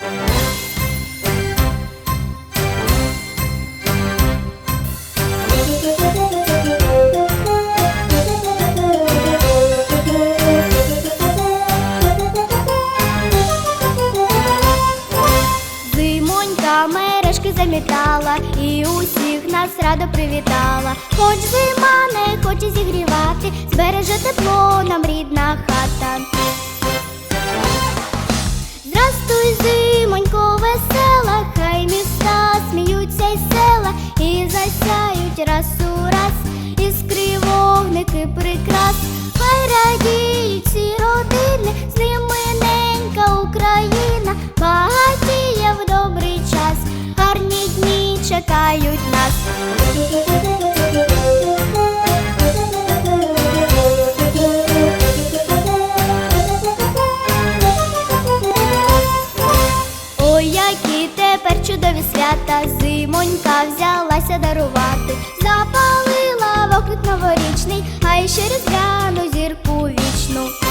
Зимонька мережки замітала і усіх нас рада привітала. Хоч зима не хоче зігрівати, збереже тепло нам рідна хата. питають нас. Ой, які тепер чудові свята, зимонька взялася дарувати, запалила вогник новорічний, а й ще розгляну зірку вічну.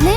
Let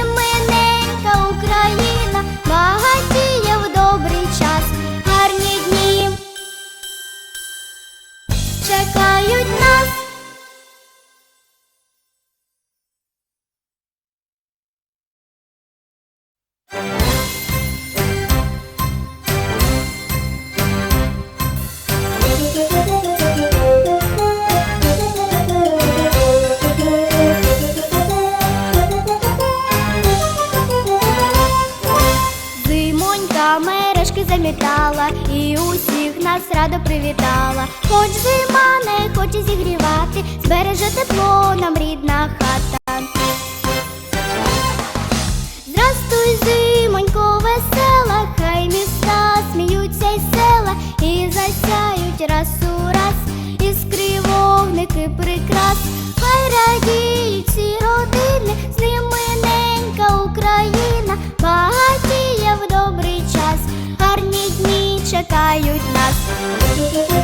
замітала і усіх нас радо привітала. Хоч зима не хоче зігрівати, збереже тепло нам рідна хата. Здрастуй, зима. 世界を生きます。